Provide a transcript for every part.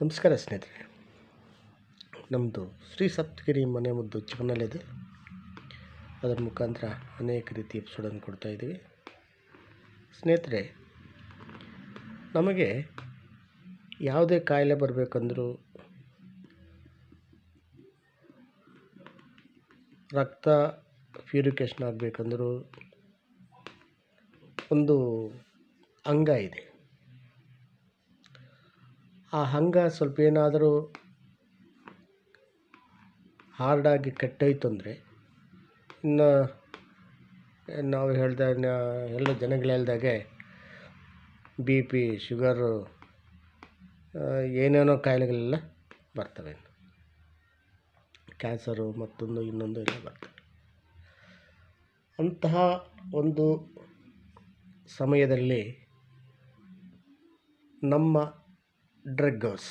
ನಮಸ್ಕಾರ ಸ್ನೇಹಿತರೆ. ನಮ್ಮದು ಶ್ರೀ ಸಪ್ತಗಿರಿ ಮನೆ ಮುದ್ದು ಇದೆ ಅದರ ಮುಖಾಂತರ ಅನೇಕ ರೀತಿ ಎಪಿಸೋಡನ್ನು ಕೊಡ್ತಾಯಿದ್ದೀವಿ ಸ್ನೇಹಿತರೆ, ನಮಗೆ ಯಾವುದೇ ಕಾಯಿಲೆ ಬರಬೇಕಂದ್ರೂ ರಕ್ತ ಪ್ಯೂರಿಫಿಕೇಷನ್ ಆಗಬೇಕಂದ್ರೂ ಒಂದು ಅಂಗ ಇದೆ. ಆ ಹಂಗ ಸ್ವಲ್ಪ ಏನಾದರೂ ಹಾರ್ಡಾಗಿ ಕಟ್ಟೋಯ್ತು ಅಂದರೆ ಇನ್ನು ನಾವು ಹೇಳ್ದ ಎಲ್ಲ ಜನಗಳು ಹೇಳ್ದಾಗೆ ಬಿ ಪಿ, ಶುಗರು ಏನೇನೋ ಕಾಯಿಲೆಗಳೆಲ್ಲ ಬರ್ತವೆ ಕ್ಯಾನ್ಸರು ಮತ್ತೊಂದು ಇನ್ನೊಂದು ಎಲ್ಲ ಬರ್ತವೆ. ಅಂತಹ ಒಂದು ಸಮಯದಲ್ಲಿ ನಮ್ಮ ಡ್ರಗ್ ಹೌಸ್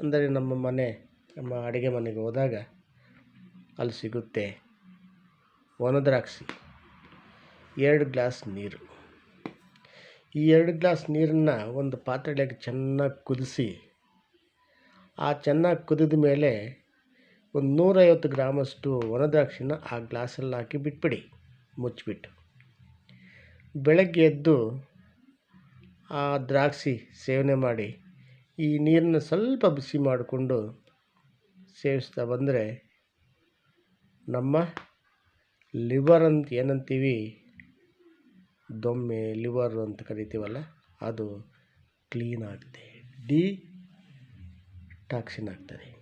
ಅಂದರೆ ನಮ್ಮ ಮನೆ, ನಮ್ಮ ಅಡುಗೆ ಮನೆಗೆ ಹೋದಾಗ ಅಲ್ಲಿ ಸಿಗುತ್ತೆ ಒಣದ್ರಾಕ್ಷಿ ಎರಡು ಗ್ಲಾಸ್ ನೀರು. ಈ ಎರಡು ಗ್ಲಾಸ್ ನೀರನ್ನು ಒಂದು ಪಾತ್ರೆಗೆ ಚೆನ್ನಾಗಿ ಕುದಿಸಿ, ಆ ಚೆನ್ನಾಗಿ ಕುದಿದ ಮೇಲೆ ಒಂದು ನೂರೈವತ್ತು ಗ್ರಾಮಷ್ಟು ಒಣದ್ರಾಕ್ಷಿನ ಆ ಗ್ಲಾಸಲ್ಲಿ ಹಾಕಿ ಬಿಟ್ಬಿಡಿ, ಮುಚ್ಚಿಬಿಟ್ಟು. ಬೆಳಗ್ಗೆ ಎದ್ದು ಆ ದ್ರಾಕ್ಷಿ ಸೇವನೆ ಮಾಡಿ ಈ ನೀರನ್ನು ಸ್ವಲ್ಪ ಬಿಸಿ ಮಾಡಿಕೊಂಡು ಸೇವಿಸ್ತಾ ಬಂದರೆ ನಮ್ಮ ಲಿವರ್ ಅಂತ ಏನಂತೀವಿ, ದೊಮ್ಮೆ ಲಿವರ್ ಅಂತ ಕರಿತೀವಲ್ಲ, ಅದು ಕ್ಲೀನ್ ಆಗುತ್ತೆ ಡಿ ಟಾಕ್ಸಿನ್ ಆಗ್ತದೆ.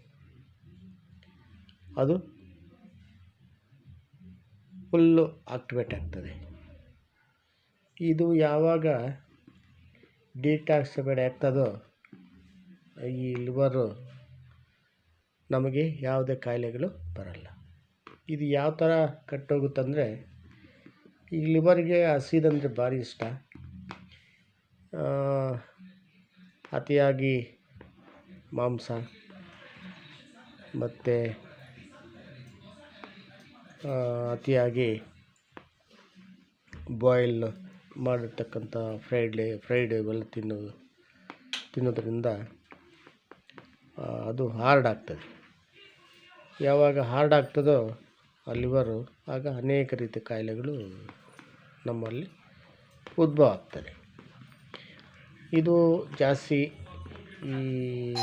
ಅದು ಫುಲ್ಲು ಆಕ್ಟಿವೇಟ್ ಆಗ್ತದೆ. ಇದು ಯಾವಾಗ ಡಿಟಾಕ್ಸಿಫೈಡ್ ಆಗ್ತದೋ ಈ ಲಿವರು ನಮಗೆ ಯಾವುದೇ ಕಾಯಿಲೆಗಳು ಬರಲ್ಲ. ಇದು ಯಾವ ಥರ ಕಟ್ಟೋಗುತ್ತಂದರೆ ಈ ಲಿವರ್ಗೆ ಹಸಿದಂದರೆ ಭಾರಿ ಇಷ್ಟ. ಅತಿಯಾಗಿ ಮಾಂಸ ಮತ್ತು ಅತಿಯಾಗಿ ಬಾಯ್ಲ್ ಮಾಡಿರ್ತಕ್ಕಂಥ ಫ್ರೈಡ್ಲೆ ಫ್ರೈಡ್ ಇವೆಲ್ಲ ತಿನ್ನೋದು ತಿನ್ನೋದರಿಂದ ಅದು ಹಾರ್ಡ್ ಆಗ್ತದೆ. ಯಾವಾಗ ಹಾರ್ಡ್ ಆಗ್ತದೋ ಆ ಲಿವರು ಆಗ ಅನೇಕ ರೀತಿಯ ಕಾಯಿಲೆಗಳು ನಮ್ಮಲ್ಲಿ ಉದ್ಭವ ಆಗ್ತದೆ. ಇದು ಜಾಸ್ತಿ ಈ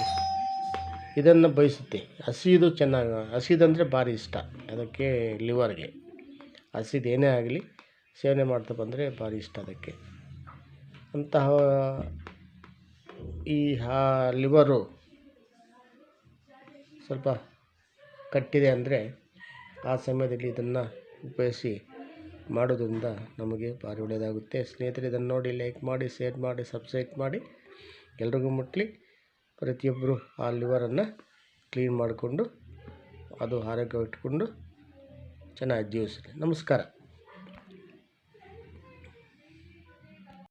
ಇದನ್ನು ಬಯಸುತ್ತೆ. ಹಸಿದು ಚೆನ್ನಾಗಿ, ಹಸಿದಂದರೆ ಭಾರಿ ಇಷ್ಟ. ಅದಕ್ಕೆ ಲಿವರ್ಗೆ ಹಸಿದು ಏನೇ ಆಗಲಿ ಸೇವನೆ ಮಾಡ್ತಾ ಬಂದರೆ ಭಾರಿ ಇಷ್ಟ ಅದಕ್ಕೆ. ಅಂತಹ ಈ ಹಾ ಲಿವರು ಸ್ವಲ್ಪ ಕಟ್ಟಿದೆ ಅಂದರೆ ಆ ಸಮಯದಲ್ಲಿ ಇದನ್ನು ಉಪಯೋಗಿಸಿ ಮಾಡೋದ್ರಿಂದ ನಮಗೆ ಭಾರಿ ಒಳ್ಳೆಯದಾಗುತ್ತೆ. ಸ್ನೇಹಿತರೆ, ಇದನ್ನು ನೋಡಿ ಲೈಕ್ ಮಾಡಿ, ಶೇರ್ ಮಾಡಿ, ಸಬ್ಸ್ಕ್ರೈಬ್ ಮಾಡಿ. ಎಲ್ರಿಗೂ ಮುಟ್ಲಿ. ಪ್ರತಿಯೊಬ್ಬರು ಆ ಲಿವರನ್ನು ಕ್ಲೀನ್ ಮಾಡಿಕೊಂಡು ಅದು ಆರೋಗ್ಯವಿಟ್ಕೊಂಡು ಚೆನ್ನಾಗಿ ಜೀವಿಸ್ರಿ. ನಮಸ್ಕಾರ.